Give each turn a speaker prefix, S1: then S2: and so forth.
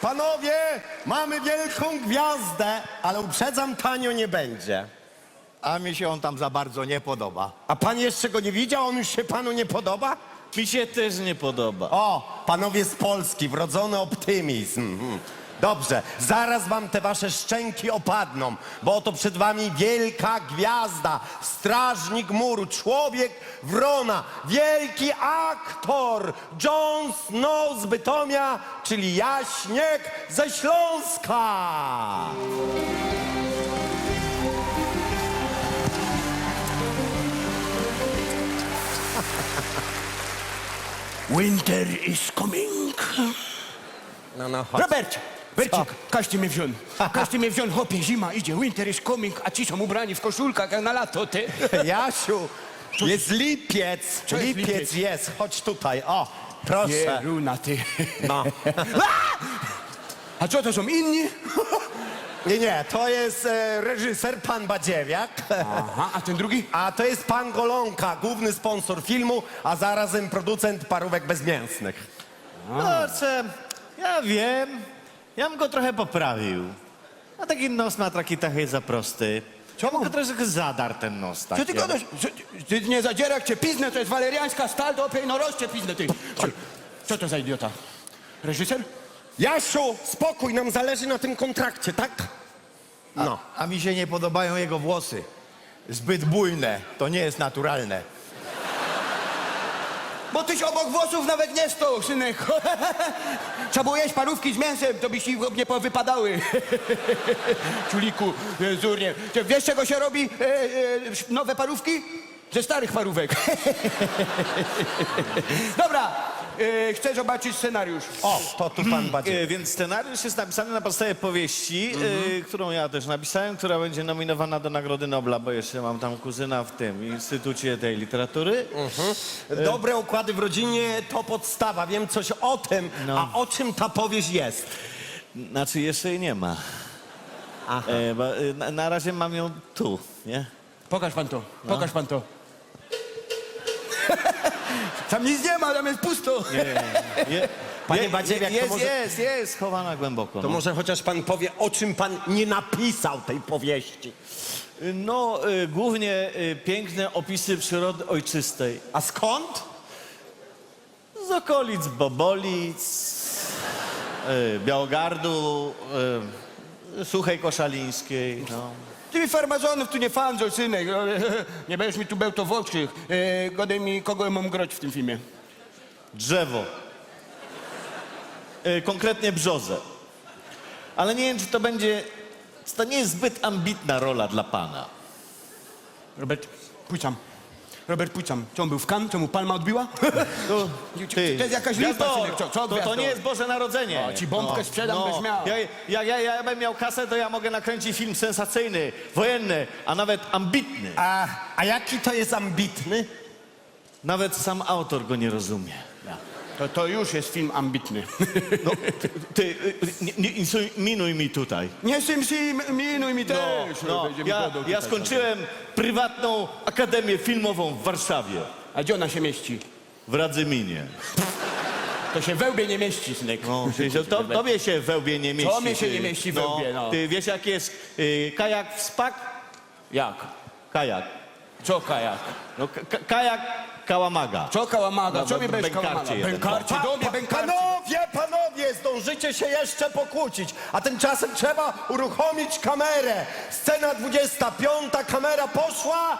S1: Panowie, mamy wielką gwiazdę, ale uprzedzam, tanio nie będzie.
S2: A mi się on tam za bardzo nie podoba.
S1: A pan jeszcze go nie widział? On już się panu nie podoba?
S3: Mi się też nie podoba.
S1: O, panowie z Polski, wrodzony optymizm. Mhm. Dobrze, zaraz wam te wasze szczęki opadną, bo oto przed wami wielka gwiazda, strażnik muru, człowiek wrona, wielki aktor, John Snow z Bytomia, czyli Jaśniek ze Śląska.
S4: Winter is coming.
S1: No, no, chodź.
S4: Robert! Bercik, każcie mnie wziąć. Każcie mnie wziąć, chłopie, zima idzie, winter is coming, a ci są ubrani w koszulkach jak na lato, ty.
S1: Jasiu, jest lipiec,
S4: Co jest
S1: lipiec
S4: lipiec?
S1: jest, chodź tutaj, o, proszę.
S4: Jeruna, ty.
S1: No.
S4: A co to są inni?
S1: Nie, nie, to jest e, reżyser pan Badziewiak,
S4: Aha, a ten drugi?
S1: a to jest pan Golonka, główny sponsor filmu, a zarazem producent parówek bezmięsnych.
S3: No, co, ja wiem. Ja bym go trochę poprawił. A taki nos ma taki trochę za prosty.
S4: Co?
S3: Ja bym go troszkę zadar ten nos
S4: ty gadasz? Ty nie zadzierak cię piznę, to jest waleriańska stal do opiej, no roście piznę, ty. Co, co to za idiota? Reżyser?
S1: Jasiu, spokój, nam zależy na tym kontrakcie, tak? No.
S2: A mi się nie podobają jego włosy. Zbyt bujne. To nie jest naturalne.
S4: Bo tyś obok włosów nawet nie stał, synek. Trzeba było jeść parówki z mięsem, to by ci nie powypadały. Ciuliku, e, zurnie. Wiesz, czego się robi e, e, nowe parówki? Ze starych parówek. Dobra, e, chcę zobaczyć scenariusz.
S1: O, to tu pan Badziewiak.
S3: E, Więc scenariusz jest napisany na podstawie powieści, e, którą ja też napisałem, która będzie nominowana do Nagrody Nobla, bo jeszcze mam tam kuzyna w tym Instytucie tej Literatury.
S1: Dobre układy w rodzinie to podstawa, wiem coś o tym,
S3: No.
S1: a o czym ta powieść jest?
S3: Znaczy jeszcze jej nie ma. E, bo, e, na, na razie mam ją tu, nie?
S4: Pokaż pan to, pokaż pan to. Tam nic nie ma, tam jest pusto.
S3: Je,
S1: Panie Badziewiak, to
S3: jest,
S1: może-
S3: jest, jest, schowana głęboko.
S1: To
S3: no.
S1: może chociaż pan powie, o czym pan nie napisał tej powieści.
S3: No, y, głównie y, piękne opisy przyrody ojczystej.
S1: A skąd?
S3: Z okolic Bobolic, y, Białogardu, y, Suchej Koszalińskiej. No.
S4: Ty mi farmazonów tu nie fandzą, synek. Nie będziesz mi tu beł to w oczy. E, godaj mi, kogo ja mam grać w tym filmie.
S3: Drzewo. Y, konkretnie brzozę. Ale nie wiem, czy to będzie... To nie jest zbyt ambitna rola dla pana.
S4: Robert, pójdź tam. Robert, pójdź tam. Co on był w kan? Co mu palma odbiła?
S3: No,
S4: To jest jakaś lipa,
S3: Gwiazdor,
S4: synek. Co, co
S3: to, to
S4: gwiazdor?
S3: nie jest Boże Narodzenie. No,
S4: O, ci bombkę sprzedam, byś miał.
S3: Ja, ja, ja, ja bym miał kasę, to ja mogę nakręcić film sensacyjny, wojenny, a nawet ambitny.
S1: A, a jaki to jest ambitny?
S3: Nawet sam autor go nie rozumie.
S4: To, to już jest film ambitny.
S3: No, ty, ty nie, nie insuminuj mi tutaj.
S4: nie minuj mi też.
S3: No,
S4: Będzie mi
S3: ja, ja
S4: tutaj.
S3: skończyłem prywatną akademię filmową w Warszawie,
S4: A gdzie ona się mieści?
S3: w Radzyminie.
S4: To się we łbie nie mieści, synek.
S3: No, to, to, tobie się we łbie nie mieści.
S4: mnie się
S3: ty.
S4: nie mieści we łbie, no.
S3: Ty wiesz jak jest y, kajak w spak?
S4: Jak?
S3: Kajak.
S4: Co kajak?
S3: No, ka- ka- kajak kałamaga.
S4: Co kałamaga?
S3: No,
S4: Co mi będziesz
S3: bękarcie
S4: kałamaga?
S3: jeden.
S4: Bękarcie, do mnie bękarcie.
S1: Panowie, panowie, zdążycie się jeszcze pokłócić, a tymczasem trzeba uruchomić kamerę. Scena 25, kamera poszła.